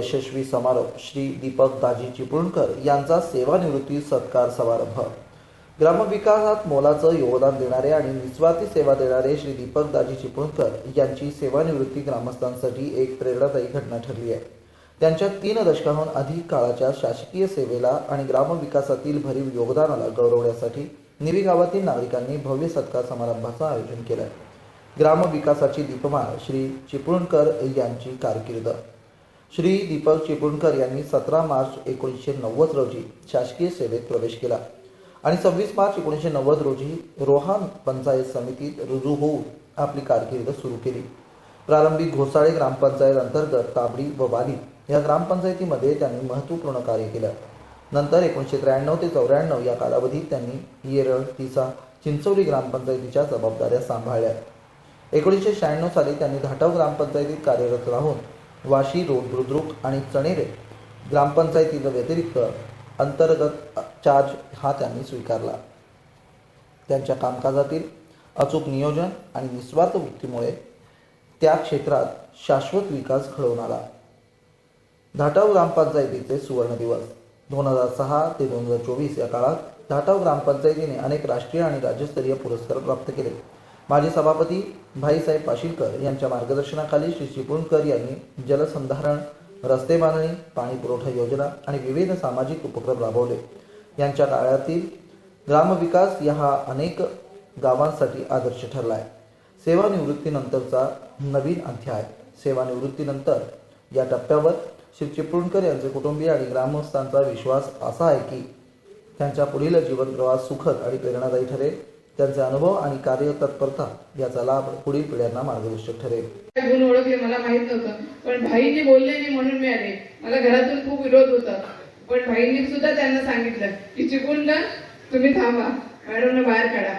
यशस्वी समारोप श्री दीपक दाजी चिपळूणकर यांचा सेवानिवृत्ती सत्कार समारंभ. ग्रामविकासात मोलाचं योगदान देणारे आणि निस्वार्थी सेवा देणारे श्री दीपक दाजी चिपळूणकर यांची सेवानिवृत्ती ग्रामस्थांसाठी एक प्रेरणादायी घटना ठरली आहे. त्यांच्या तीन दशकाहून अधिक काळाच्या शासकीय सेवेला आणि ग्रामविकासातील भरीव योगदानाला गौरवण्यासाठी निवी गावातील नागरिकांनी भव्य सत्कार समारंभाचं आयोजन केलं आहे ग्रामविकासाची दीपमाळ श्री चिपळूणकर यांची कारकीर्द. श्री दीपक चिपळूणकर यांनी सतरा मार्च एकोणीसशे नव्वद रोजी शासकीय सेवेत प्रवेश केला. आणि सव्वीस मार्च एकोणीसशे नव्वद रोजी रोहान पंचायत समितीत रुजू होऊन आपली कारकीर्द सुरू केली. प्रारंभी घोसाळे ग्रामपंचायत अंतर्गत ताबडी व वाली या ग्रामपंचायतीमध्ये त्यांनी महत्त्वपूर्ण कार्य केलं. नंतर एकोणीसशे त्र्याण्णव ते चौऱ्याण्णव या कालावधीत त्यांनी येरळ तिसा चिंचोली ग्रामपंचायतीच्या जबाबदाऱ्या सांभाळल्या. एकोणीसशे शहाण्णव साली त्यांनी धाटाव ग्रामपंचायतीत कार्यरत राहून वाशी रोड बुद्रुक आणि चणेरे ग्रामपंचायतीच्या व्यतिरिक्त अंतर्गत चार्ज हा त्यांनी स्वीकारला. त्यांच्या कामकाजातील अचूक नियोजन आणि निस्वार्थ वृत्तीमुळे त्या क्षेत्रात शाश्वत विकास घडवून आला. धाटाव ग्रामपंचायतीचे सुवर्ण दिवस. दोन हजार सहा ते दोन हजार चोवीस या काळात धाटाव ग्रामपंचायतीने अनेक राष्ट्रीय आणि राज्यस्तरीय पुरस्कार प्राप्त केले. माजी सभापती भाईसाहेब पाशीलकर यांच्या मार्गदर्शनाखाली श्री चिपळूणकर यांनी जलसंधारण रस्ते बांधणी पाणी पुरवठा योजना आणि विविध सामाजिक उपक्रम राबवले. यांच्या काळातील ग्रामविकास या हा अनेक गावांसाठी आदर्श ठरला आहे सेवानिवृत्तीनंतरचा नवीन अध्याय. सेवानिवृत्तीनंतर या टप्प्यावर श्री चिपळूणकर यांचे कुटुंबीय आणि ग्रामस्थांचा विश्वास असा आहे की त्यांच्या पुढील जीवन प्रवास सुखद आणि प्रेरणादायी ठरेल. त्यांचा अनुभव आणि कार्यतत्परता याचा लाभ पुढील पिढ्यांना मार्गदर्शक ठरेल. काय गुण ओळखले मला माहीत नव्हतं. पण भाईने बोलले नाही म्हणून मी आले मला घरातून खूप विरोध होता. पण भाईंनी सुद्धा त्यांना सांगितलं की चिकून ना तुम्ही थांबा. मॅडमना बाहेर काढा.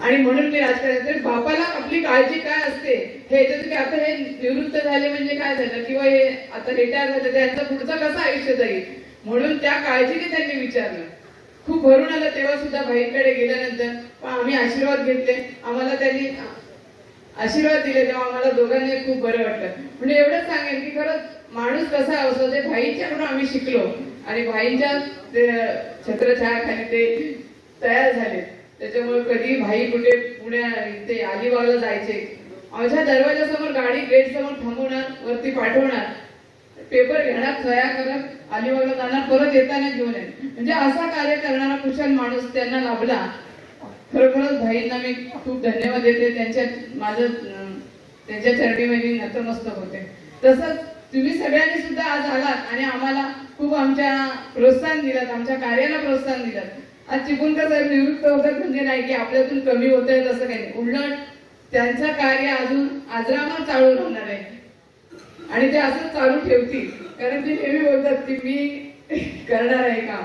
आणि म्हणून मी राजकारणात बापाला आपली काळजी काय असते? हे की आता हे निवृत्त झाले म्हणजे काय झालं? किंवा हे आता रिटायर झालं त्यांचं पुढचं कसं आयुष्य जाईल? म्हणून त्या काळजीने त्यांनी विचारलं. खूप भरून आलं तेव्हा सुद्धा भाईंकडे गेल्यानंतर पण आम्ही आशीर्वाद घेतले. आम्हाला त्यांनी आशीर्वाद दिले तेव्हा आम्हाला दोघांनी खूप बरं वाटलं. म्हणजे एवढंच सांगेन की खरंच माणूस कसा असतो ते भाईंच्याकडून आम्ही शिकलो. आणि भाईंच्या ते छत्रछायाखाली ते तयार झाले. त्याच्यामुळे कधी भाई कुठे पुण्या ते अलिबागला जायचे. माझ्या दरवाजासमोर गाडी गेट समोर थांबवणार वरती पाठवणार पेपर घेणार सह्या करत अलिबागला जाणार परत येताना घेऊन येत म्हणजे असा कार्य करणारा कुशल माणूस त्यांना लाभला. खरोखरच भाईंना मी खूप धन्यवाद देते. त्यांच्या माझं त्यांच्या चरणी नतमस्तक होते. तसंच तुम्ही सगळ्यांनी सुद्धा आज आलात आणि आम्हाला खूप आमच्या प्रोत्साहन दिलात आमच्या कार्याला प्रोत्साहन दिलात. आज चिपळूणकर साहेब निवृत्त होतात म्हणजे नाही की आपल्यातून कमी होत आहे असं काही नाही. उलट त्यांचं कार्य अजून आजरामर चालू राहणार आहे. आणि ते असंच चालू ठेवतील. कारण ते नेहमी बोलतात की मी करणार आहे काम.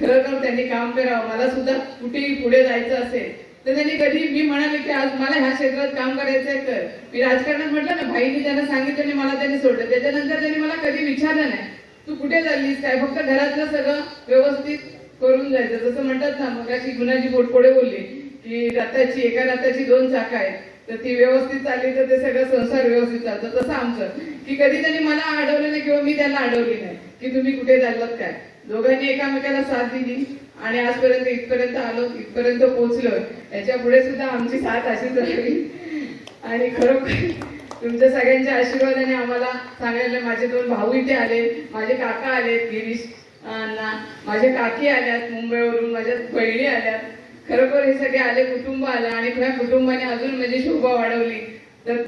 तर त्यांनी काम करावं. मला सुद्धा कुठेही पुढे जायचं असेल तर त्यांनी कधी मी म्हणाले की आज मला ह्या क्षेत्रात काम करायचं आहे तर मी राजकारणात म्हटलं ना भाईनी त्यांना सांगितलं आणि मला त्यांनी सोडलं. त्याच्यानंतर त्यांनी मला कधी विचारलं नाही. तू कुठे चाललीस काय? फक्त घरातलं सगळं व्यवस्थित करून जायचं. जसं म्हणतात ना मग अशी गुणाजी पोटपोडे बोलली की रथाची एका रथाची दोन चाका आहेत. तर ती व्यवस्थित चालली तर ते सगळं संसार व्यवस्थित चालतं. तसं आमचं. की कधी त्यांनी मला अडवलं नाही किंवा मी त्यांना अडवली नाही. की तुम्ही कुठे चाललात काय? दोघांनी एकामेकाला साथ दिली आणि आजपर्यंत इथपर्यंत आलो इथपर्यंत पोहोचलो. याच्यापुढे सुद्धा आमची साथ अशीच राहावी आणि खरोखर तुमच्या सगळ्यांच्या आशीर्वादाने आम्हाला सांगायला माझे दोन भाऊ इथे आले माझे काका आले गिरीश अं, ना माझे काकी आल्यात मुंबईवरून माझ्या बहिणी आल्यात. खरोखर हे सगळे आले कुटुंब आलं आणि त्या कुटुंबाने अजून म्हणजे शोभा वाढवली. तर